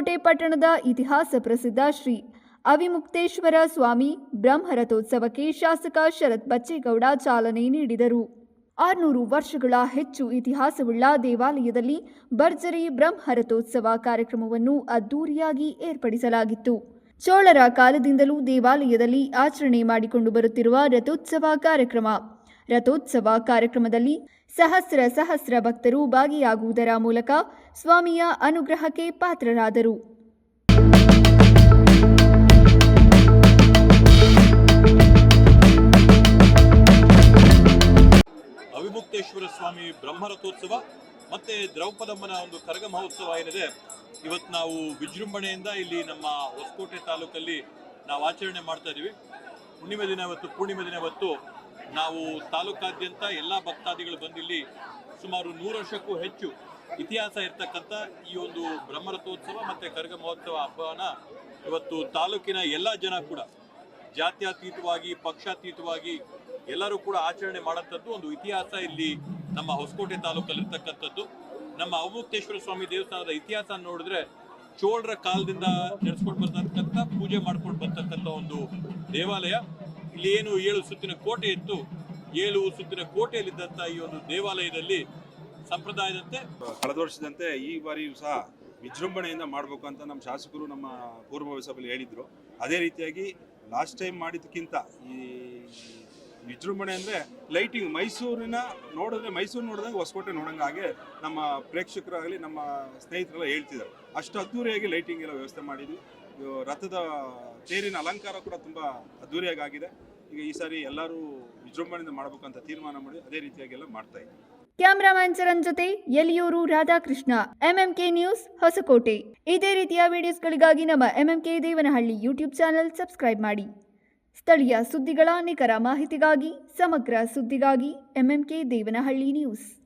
ಹೊಸಕೋಟೆ ಪಟ್ಟಣದ ಇತಿಹಾಸ ಪ್ರಸಿದ್ಧ ಶ್ರೀ ಅವಿಮುಕ್ತೇಶ್ವರ ಸ್ವಾಮಿ ಬ್ರಹ್ಮರಥೋತ್ಸವಕ್ಕೆ ಶಾಸಕ ಶರತ್ ಬಚ್ಚೇಗೌಡ ಚಾಲನೆ ನೀಡಿದರು. ಆರುನೂರು ವರ್ಷಗಳ ಹೆಚ್ಚು ಇತಿಹಾಸವುಳ್ಳ ದೇವಾಲಯದಲ್ಲಿ ಭರ್ಜರಿ ಬ್ರಹ್ಮರಥೋತ್ಸವ ಕಾರ್ಯಕ್ರಮವನ್ನು ಅದ್ದೂರಿಯಾಗಿ ಏರ್ಪಡಿಸಲಾಗಿತ್ತು. ಚೋಳರ ಕಾಲದಿಂದಲೂ ದೇವಾಲಯದಲ್ಲಿ ಆಚರಣೆ ಮಾಡಿಕೊಂಡು ಬರುತ್ತಿರುವ ರಥೋತ್ಸವ ಕಾರ್ಯಕ್ರಮ ರಥೋತ್ಸವ ಕಾರ್ಯಕ್ರಮದಲ್ಲಿ ಸಹಸ್ರ ಸಹಸ್ರ ಭಕ್ತರು ಭಾಗಿಯಾಗುವುದರ ಮೂಲಕ ಸ್ವಾಮಿಯ ಅನುಗ್ರಹಕ್ಕೆ ಪಾತ್ರರಾದರು. ಅವಿಮುಕ್ತೇಶ್ವರ ಸ್ವಾಮಿ ಬ್ರಹ್ಮರಥೋತ್ಸವ ಮತ್ತೆ ದ್ರೌಪದಮ್ಮನ ಒಂದು ಕರಗ ಮಹೋತ್ಸವ ಏನಿದೆ ಇವತ್ತು ನಾವು ವಿಜೃಂಭಣೆಯಿಂದ ಇಲ್ಲಿ ನಮ್ಮ ಹೊಸಕೋಟೆ ತಾಲೂಕಲ್ಲಿ ನಾವು ಆಚರಣೆ ಮಾಡ್ತಾ ಇದೀವಿ. ಹುಣ್ಣಿಮೆ ದಿನ ಇವತ್ತು ಪೂರ್ಣಿಮೆ ದಿನ ಇವತ್ತು ನಾವು ತಾಲೂಕಾದ್ಯಂತ ಎಲ್ಲ ಭಕ್ತಾದಿಗಳು ಬಂದಿಲ್ಲಿ ಸುಮಾರು ನೂರು ವರ್ಷಕ್ಕೂ ಹೆಚ್ಚು ಇತಿಹಾಸ ಇರ್ತಕ್ಕಂಥ ಈ ಒಂದು ಬ್ರಹ್ಮರಥೋತ್ಸವ ಮತ್ತು ಕರಗ ಮಹೋತ್ಸವ ಹಬ್ಬವನ್ನ ಇವತ್ತು ತಾಲೂಕಿನ ಎಲ್ಲ ಜನ ಕೂಡ ಜಾತ್ಯಾತೀತವಾಗಿ, ಪಕ್ಷಾತೀತವಾಗಿ ಎಲ್ಲರೂ ಕೂಡ ಆಚರಣೆ ಮಾಡೋಂಥದ್ದು ಒಂದು ಇತಿಹಾಸ ಇಲ್ಲಿ ನಮ್ಮ ಹೊಸಕೋಟೆ ತಾಲೂಕಲ್ಲಿ ಇರ್ತಕ್ಕಂಥದ್ದು ನಮ್ಮ ಅವಮುಕ್ತೇಶ್ವರ ಸ್ವಾಮಿ ದೇವಸ್ಥಾನದ ಇತಿಹಾಸ ನೋಡಿದ್ರೆ ಚೋಳರ ಕಾಲದಿಂದ ನಡೆಸ್ಕೊಂಡು ಬರ್ತಕ್ಕಂಥ ಪೂಜೆ ಮಾಡ್ಕೊಂಡು ಬರ್ತಕ್ಕಂಥ ಒಂದು ದೇವಾಲಯ. ಇಲ್ಲಿ ಏನು ಏಳು ಸುತ್ತಿನ ಕೋಟೆ ಇತ್ತು. ಏಳು ಸುತ್ತಿನ ಕೋಟೆಯಲ್ಲಿದ್ದಂಥ ಈ ಒಂದು ದೇವಾಲಯದಲ್ಲಿ ಸಂಪ್ರದಾಯದಂತೆ ಕಳೆದ ವರ್ಷದಂತೆ ಈ ಬಾರಿಯೂ ಸಹ ವಿಜೃಂಭಣೆಯಿಂದ ಮಾಡಬೇಕು ಅಂತ ನಮ್ಮ ಶಾಸಕರು ನಮ್ಮ ಪೂರ್ವ ಸಭೆಯಲ್ಲಿ ಹೇಳಿದ್ರು. ಅದೇ ರೀತಿಯಾಗಿ ಲಾಸ್ಟ್ ಟೈಮ್ ಮಾಡಿದ್ದಕ್ಕಿಂತ ಈ ವಿಜೃಂಭಣೆ ಅಂದರೆ ಲೈಟಿಂಗ್ ಮೈಸೂರಿನ ನೋಡಿದ್ರೆ, ಮೈಸೂರು ನೋಡಿದಾಗ ಹೊಸಕೋಟೆ ನೋಡಂಗೆ ಹಾಗೆ ನಮ್ಮ ಪ್ರೇಕ್ಷಕರಾಗಲಿ, ನಮ್ಮ ಸ್ನೇಹಿತರೆಲ್ಲ ಹೇಳ್ತಿದ್ದಾರೆ. ಅಷ್ಟು ಅದ್ದೂರಿಯಾಗಿ ಲೈಟಿಂಗ್ ಎಲ್ಲ ವ್ಯವಸ್ಥೆ ಮಾಡಿದ್ವಿ. ರಥದ ತೇರಿನ ಅಲಂಕಾರ ಕೂಡ ತುಂಬ ಅದ್ದೂರಿಯಾಗಿ ಆಗಿದೆ. ಈಗ ಈ ಸಾರಿ ಎಲ್ಲರೂ ವಿಜೃಂಭಣೆಯಿಂದ ಮಾಡಬೇಕು ಅಂತ ತೀರ್ಮಾನ ಮಾಡಿ ಅದೇ ರೀತಿಯಾಗಿ ಎಲ್ಲ ಮಾಡ್ತಾ ಇದ್ದೀವಿ. ಕ್ಯಾಮ್ರಾಮನ್ ಚರಣ್ ಜೊತೆ ಎಲಿಯೂರು ರಾಧಾಕೃಷ್ಣ ಎಂಎಂಕೆ ನ್ಯೂಸ್ ಹೊಸಕೋಟೆ. ಇದೇ ರೀತಿಯ ವಿಡಿಯೋಸ್ಗಳಿಗಾಗಿ ನಮ್ಮ MMK Devanahalli YouTube channel subscribe ಮಾಡಿ. ಸ್ಥಳೀಯ ಸುದ್ದಿಗಳ ನಿಖರ ಮಾಹಿತಿಗಾಗಿ ಸಮಗ್ರ ಸುದ್ದಿಗಾಗಿ ಎಂಎಂಕೆ ದೇವನಹಳ್ಳಿ ನ್ಯೂಸ್.